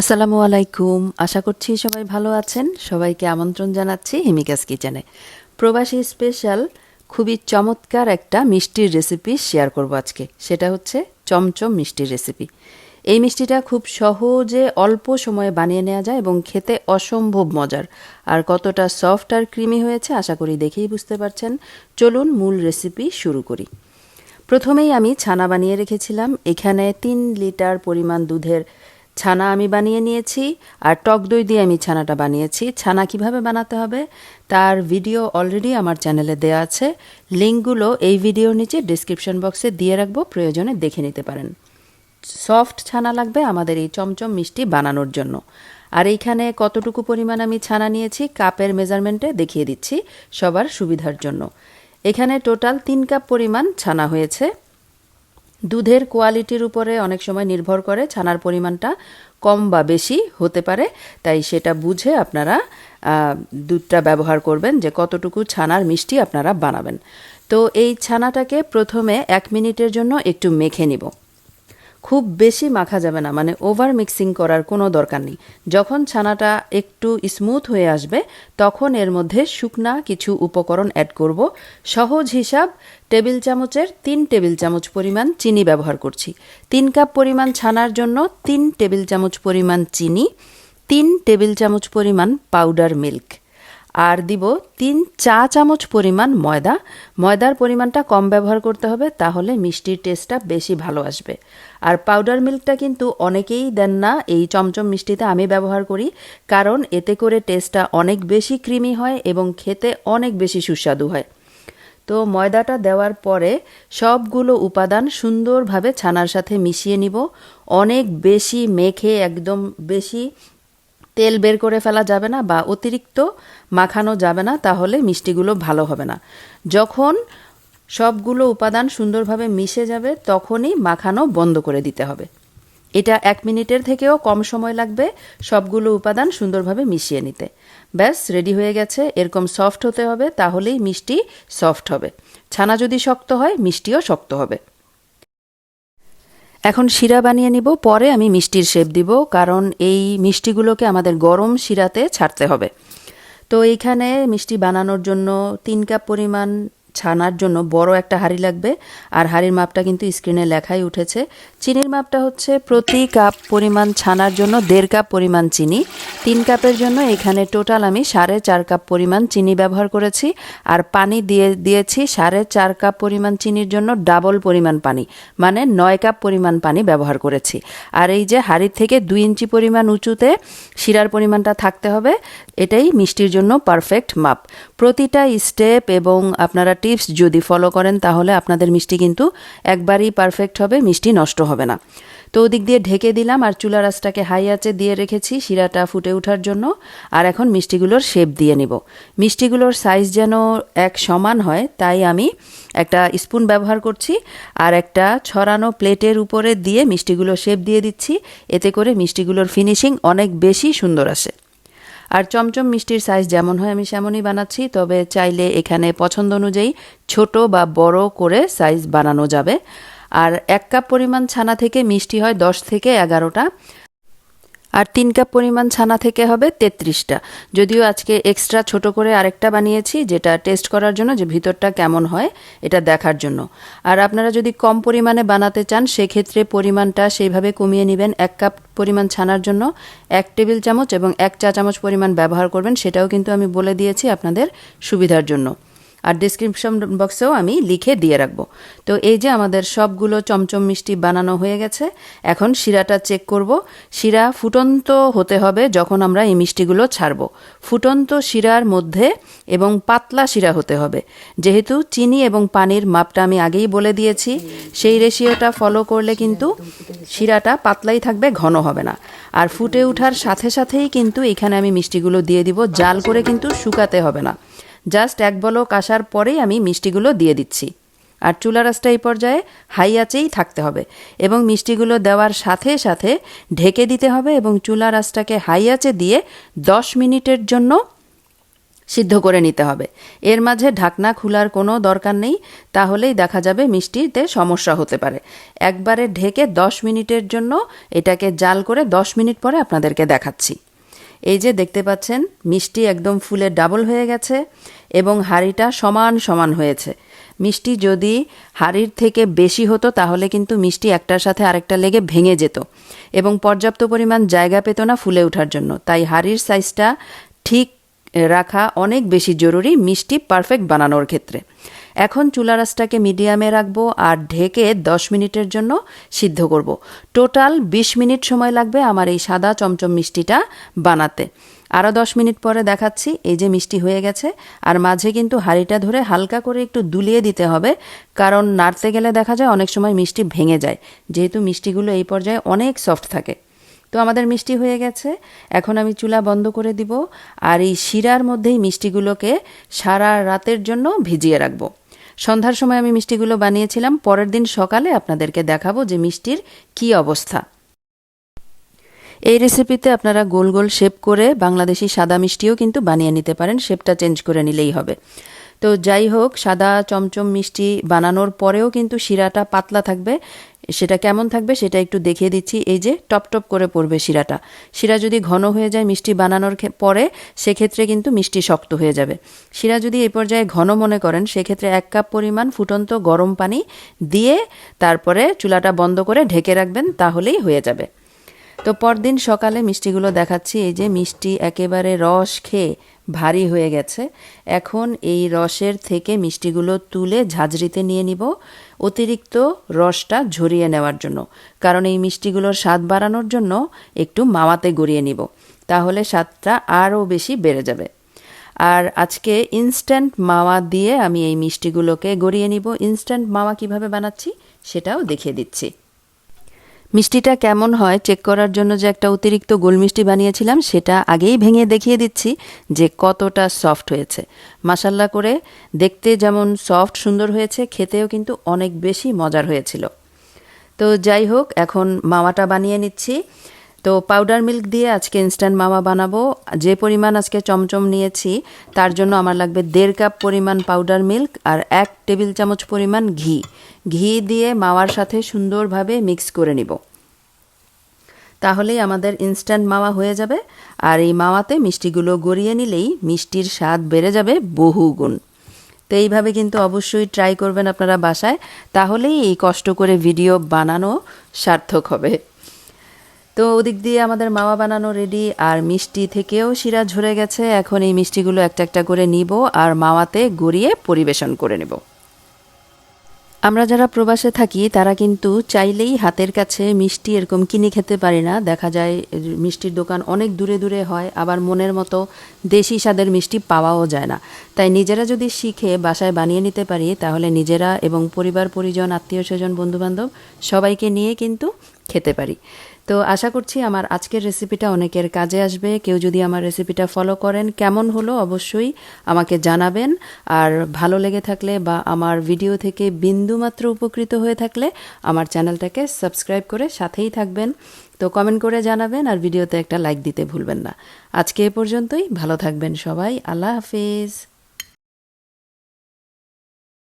আসসালামু আলাইকুম। আশা করছি সবাই ভালো আছেন। সবাইকে আমন্ত্রণ জানাচ্ছি হিমিকাস কিচেনে। প্রবাসী স্পেশাল, খুবই চমৎকার একটা মিষ্টির রেসিপি শেয়ার করব আজকে। সেটা হচ্ছে চমচম মিষ্টির রেসিপি। এই মিষ্টিটা খুব সহজে অল্প সময়ে বানিয়ে নেওয়া যায় এবং খেতে অসম্ভব মজার। আর কতটা সফট আর ক্রিমি হয়েছে আশা করি দেখেই বুঝতে পারছেন। চলুন মূল রেসিপি শুরু করি। প্রথমেই আমি ছানা বানিয়ে রেখেছিলাম। এখানে তিন লিটার পরিমাণ দুধের ছানা আমি বানিয়ে নিয়েছি আর টক দই দিয়ে আমি ছানাটা বানিয়েছি। ছানা কীভাবে বানাতে হবে তার ভিডিও অলরেডি আমার চ্যানেলে দেওয়া আছে। লিঙ্কগুলো এই ভিডিওর নিচে ডিসক্রিপশন বক্সে দিয়ে রাখব, প্রয়োজনে দেখে নিতে পারেন। সফট ছানা লাগবে আমাদের এই চমচম মিষ্টি বানানোর জন্য। আর এইখানে কতটুকু পরিমাণ আমি ছানা নিয়েছি কাপের মেজারমেন্টে দেখিয়ে দিচ্ছি সবার সুবিধার জন্য। এখানে টোটাল তিন কাপ পরিমাণ ছানা হয়েছে। দুধের কোয়ালিটির উপরে অনেক সময় নির্ভর করে, ছানার পরিমাণটা কম বা বেশি হতে পারে, তাই সেটা বুঝে আপনারা দুধটা ব্যবহার করবেন যে কতটুকু ছানার মিষ্টি আপনারা বানাবেন। তো এই ছানাটাকে প্রথমে এক মিনিটের জন্য একটু মেখে নিব। খুব বেশি মাখা যাবে না মানে ওভার মিক্সিং করার কোনো দরকার নেই। যখন ছানাটা একটু স্মুথ হয়ে আসবে, তখন এর মধ্যে শুকনা কিছু উপকরণ অ্যাড করব। সহজ হিসাব টেবিল চামচের তিন টেবিল চামচ পরিমাণ চিনি ব্যবহার করছি। তিন কাপ পরিমাণ ছানার জন্য তিন টেবিল চামচ পরিমাণ চিনি, তিন টেবিল চামচ পরিমাণ পাউডার মিল্ক আর দিব তিন চা চামচ পরিমাণ ময়দা। ময়দার পরিমাণটা কম ব্যবহার করতে হবে, তাহলে মিষ্টির টেস্টটা বেশি ভালো আসবে। আর পাউডার মিল্কটা কিন্তু অনেকেই দেন না, এই চমচম মিষ্টিতে আমি ব্যবহার করি, কারণ এতে করে টেস্টটা অনেক বেশি ক্রিমি হয় এবং খেতে অনেক বেশি সুস্বাদু হয়। তো ময়দাটা দেওয়ার পরে সবগুলো উপাদান সুন্দরভাবে ছানার সাথে মিশিয়ে নিব। অনেক বেশি মেখে, একদম বেশি তেল বের করে ফেলা যাবে না বা অতিরিক্ত মাখানো যাবে না, তাহলে মিষ্টিগুলো ভালো হবে না। যখন সবগুলো উপাদান সুন্দরভাবে মিশে যাবে, তখনই মাখানো বন্ধ করে দিতে হবে। এটা এক মিনিটের থেকেও কম সময় লাগবে সবগুলো উপাদান সুন্দরভাবে মিশিয়ে নিতে। ব্যাস, রেডি হয়ে গেছে। এরকম সফট হতে হবে, তাহলেই মিষ্টি সফট হবে। ছানা যদি শক্ত হয়, মিষ্টিও শক্ত হবে। এখন শিরা বানিয়ে নিব, পরে আমি মিষ্টির শেপ দিব, কারণ এই মিষ্টিগুলোকে আমাদের গরম শিরাতে ছাড়তে হবে। তো এইখানে মিষ্টি বানানোর জন্য তিন কাপ পরিমাণ ছানার জন্য বড় একটা হাঁড়ি লাগবে। আর হাঁড়ির মাপটা কিন্তু স্ক্রিনে লেখাই উঠেছে। চিনির মাপটা হচ্ছে প্রতি কাপ পরিমাণ ছানার জন্য দেড় কাপ পরিমাণ চিনি। তিন কাপের জন্য এখানে টোটাল আমি সাড়ে চার কাপ পরিমাণ চিনি ব্যবহার করেছি। আর পানি দিয়ে দিয়েছি সাড়ে চার কাপ পরিমাণ চিনির জন্য ডাবল পরিমাণ পানি। মানে নয় কাপ পরিমাণ পানি ব্যবহার করেছি। আর এই যে হাঁড়ির থেকে দুই ইঞ্চি পরিমাণ উঁচুতে শিরার পরিমাণটা থাকতে হবে। এটাই মিষ্টির জন্য পারফেক্ট মাপ। প্রতিটা স্টেপ এবং আপনারা টিপস যদি ফলো করেন, তাহলে আপনাদের মিষ্টি কিন্তু একবারই পারফেক্ট হবে, মিষ্টি নষ্ট হবে না। তো ওদিক দিয়ে ঢেকে দিলাম, আর চুলা রাসটাকে হাই আঁচে দিয়ে রেখেছি শিরাটা ফুটে ওঠার জন্য, আর এখন মিষ্টিগুলোর শেপ দিয়ে নিব। মিষ্টিগুলোর সাইজ যেন এক সমান হয়, তাই আমি একটা স্পুন ব্যবহার করছি, আর একটা ছড়ানো প্লেটের উপরে দিয়ে মিষ্টিগুলো শেপ দিয়ে দিচ্ছি, এতে করে মিষ্টিগুলোর ফিনিশিং অনেক বেশি সুন্দর আসে। আর চমচম মিষ্টির সাইজ যেমন হয় আমি সেমনই বানাচ্ছি, তবে চাইলে এখানে পছন্দ অনুযায়ী ছোট বা বড় করে সাইজ বানানো যাবে। আর এক কাপ পরিমাণ ছানা থেকে মিষ্টি হয় দশ থেকে এগারোটা। আর তিন কাপ পরিমাণ ছানা থেকে হবে তেত্রিশটা। যদিও আজকে এক্সট্রা ছোট করে আরেকটা বানিয়েছি, যেটা টেস্ট করার জন্য যে ভিতরটা কেমন হয়, এটা দেখার জন্য। আর আপনারা যদি কম পরিমাণে বানাতে চান, সেক্ষেত্রে পরিমাণটা সেইভাবে কমিয়ে নেবেন। এক কাপ পরিমাণ ছানার জন্য এক টেবিল চামচ এবং এক চা চামচ পরিমাণ ব্যবহার করবেন, সেটাও কিন্তু আমি বলে দিয়েছি আপনাদের সুবিধার জন্য। আর ডিসক্রিপশন বক্সেও আমি লিখে দিয়ে রাখব। তো এই যে আমাদের সবগুলো চমচম মিষ্টি বানানো হয়ে গেছে, এখন শিরাটা চেক করব। শিরা ফুটন্ত হতে হবে যখন আমরা এই মিষ্টিগুলো ছাড়বো। ফুটন্ত শিরার মধ্যে এবং পাতলা শিরা হতে হবে। যেহেতু চিনি এবং পানির মাপটা আমি আগেই বলে দিয়েছি, সেই রেশিওটা ফলো করলে কিন্তু শিরাটা পাতলাই থাকবে, ঘন হবে না। আর ফুটে ওঠার সাথে সাথেই কিন্তু এখানে আমি মিষ্টিগুলো দিয়ে দিব। জাল করে কিন্তু শুকাতে হবে না। জাস্ট এক বলক আসার পরেই আমি মিষ্টিগুলো দিয়ে দিচ্ছি। আর চুলা রাসটা এই পর্যায়ে হাই আঁচেই থাকতে হবে এবং মিষ্টিগুলো দেওয়ার সাথে সাথে ঢেকে দিতে হবে এবং চুলা রাসটাকে হাই আঁচে দিয়ে দশ মিনিটের জন্য সিদ্ধ করে নিতে হবে। এর মাঝে ঢাকনা খোলার কোনো দরকার নেই, তাহলেই দেখা যাবে মিষ্টিতে সমস্যা হতে পারে। একবারে ঢেকে দশ মিনিটের জন্য এটাকে জাল করে দশ মিনিট পরে আপনাদেরকে দেখাচ্ছি। এই যে দেখতে পাচ্ছেন, মিষ্টি একদম ফুলে ডাবল হয়ে গেছে এবং হাঁড়িটা সমান সমান হয়েছে। মিষ্টি যদি হাঁড়ির থেকে বেশি হতো, তাহলে কিন্তু মিষ্টি একটার সাথে আরেকটা লেগে ভেঙে যেত এবং পর্যাপ্ত পরিমাণ জায়গা পেত না ফুলে ওঠার জন্য। তাই হাঁড়ির সাইজটা ঠিক রাখা অনেক বেশি জরুরি মিষ্টি পারফেক্ট বানানোর ক্ষেত্রে। এখন চুলা রাসটাকে মিডিয়ামে রাখব আর ঢেকে দশ মিনিটের জন্য সিদ্ধ করব। টোটাল বিশ মিনিট সময় লাগবে আমার এই সাদা চমচম মিষ্টিটা বানাতে। আরও দশ মিনিট পরে দেখাচ্ছি, এই যে মিষ্টি হয়ে গেছে। আর মাঝে কিন্তু হাঁড়িটা ধরে হালকা করে একটু দুলিয়ে দিতে হবে, কারণ নাড়তে গেলে দেখা যায় অনেক সময় মিষ্টি ভেঙে যায়। যেহেতু মিষ্টিগুলো এই পর্যায়ে অনেক সফট থাকে। তো আমাদের মিষ্টি হয়ে গেছে। এখন আমি চুলা বন্ধ করে দিব আর এই শিরার মধ্যেই মিষ্টিগুলোকে সারা রাতের জন্য ভিজিয়ে রাখব। সন্ধ্যার সময় আমি মিষ্টিগুলো বানিয়েছিলাম, পরের দিন সকালে আপনাদেরকে দেখাবো যে মিষ্টির কি অবস্থা। এই রেসিপিতে আপনারা গোল গোল শেপ করে বাংলাদেশি সাদা মিষ্টিও কিন্তু বানিয়ে নিতে পারেন শেপটা চেঞ্জ করে নিলেই হবে। তো যাই হোক, সাদা চমচম মিষ্টি বানানোর পরেও কিন্তু শিরাটা পাতলা থাকবে। সেটা কেমন থাকবে সেটা একটু দেখিয়ে দিচ্ছি। এই যে টপ টপ করে পড়বে শিরাটা। শিরা যদি ঘন হয়ে যায় মিষ্টি বানানোর পরে, সেক্ষেত্রে কিন্তু মিষ্টি শক্ত হয়ে যাবে। শিরা যদি এই পর্যায়ে ঘন মনে করেন, সেক্ষেত্রে এক কাপ পরিমাণ ফুটন্ত গরম পানি দিয়ে তারপরে চুলাটা বন্ধ করে ঢেকে রাখবেন, তাহলেই হয়ে যাবে। তো পরদিন সকালে মিষ্টিগুলো দেখাচ্ছি। এই যে মিষ্টি একেবারে রস খেয়ে ভারী হয়ে গেছে। এখন এই রসের থেকে মিষ্টিগুলো তুলে ঝাঁঝরিতে নিয়ে নিব অতিরিক্ত রসটা ঝরিয়ে নেওয়ার জন্য। কারণ এই মিষ্টিগুলোর স্বাদ বাড়ানোর জন্য একটু মাওয়াতে গড়িয়ে নিব। তাহলে স্বাদটা আরও বেশি বেড়ে যাবে। আর আজকে ইনস্ট্যান্ট মাওয়া দিয়ে আমি এই মিষ্টিগুলোকে গড়িয়ে নিব। ইনস্ট্যান্ট মাওয়া কীভাবে বানাচ্ছি সেটাও দেখিয়ে দিচ্ছি। মিষ্টিটা কেমন হয় চেক করার জন্য যে একটা অতিরিক্ত গোলমিষ্টি বানিয়েছিলাম, সেটা আগেই ভেঙে দেখিয়ে দিচ্ছি যে কতটা সফট হয়েছে। মাসাল্লা করে দেখতে যেমন সফট সুন্দর হয়েছে, খেতেও কিন্তু অনেক বেশি মজার হয়েছিল। তো যাই হোক, এখন মাওয়াটা বানিয়ে নিচ্ছি। তো পাউডার মিল্ক দিয়ে আজকে ইনস্ট্যান্ট মামা বানাবো। যে পরিমাণ আজকে চমচম নিয়েছি, তার জন্য আমার লাগবে দেড় কাপ পরিমাণ পাউডার মিল্ক আর এক টেবিল চামচ পরিমাণ ঘি। ঘি দিয়ে মাওয়ার সাথে সুন্দরভাবে মিক্স করে নিব। তাহলেই আমাদের ইনস্ট্যান্ট মাওয়া হয়ে যাবে। আর এই মাওয়াতে মিষ্টিগুলো গড়িয়ে নিলেই মিষ্টির স্বাদ বেড়ে যাবে বহু গুণ। তো এইভাবে কিন্তু অবশ্যই ট্রাই করবেন আপনারা বাসায়। তাহলেই এই কষ্ট করে ভিডিও বানানো সার্থক হবে। তো ওদিক দিয়ে আমাদের মাওয়া বানানো রেডি আর মিষ্টি থেকেও শিরা ঝরে গেছে। এখন এই মিষ্টিগুলো একটা একটা করে নিব আর মাওয়াতে গড়িয়ে পরিবেশন করে নেব। আমরা যারা প্রবাসে থাকি, তারা কিন্তু চাইলেই হাতের কাছে মিষ্টি এরকম কিনে খেতে পারি না। দেখা যায়, মিষ্টির দোকান অনেক দূরে দূরে হয়, আবার মনের মতো দেশি স্বাদের মিষ্টি পাওয়াও যায় না। তাই নিজেরা যদি শিখে বাসায় বানিয়ে নিতে পারি, তাহলে নিজেরা এবং পরিবার, পরিজন আত্মীয় স্বজন বন্ধুবান্ধব সবাইকে নিয়ে কিন্তু খেতে পারি। তো আশা করছি আমার আজকের রেসিপিটা অনেকের কাজে আসবে। কেউ যদি আমার রেসিপিটা ফলো করেন, কেমন হলো অবশ্যই আমাকে জানাবেন। আর ভালো লেগে থাকলে বা আমার ভিডিও থেকে বিন্দুমাত্র উপকৃত হয়ে থাকলে আমার চ্যানেলটাকে সাবস্ক্রাইব করে সাথেই থাকবেন। তো কমেন্ট করে জানাবেন আর ভিডিওতে একটা লাইক দিতে ভুলবেন না। আজকে এ পর্যন্তই। ভালো থাকবেন সবাই। আল্লাহ হাফিজ।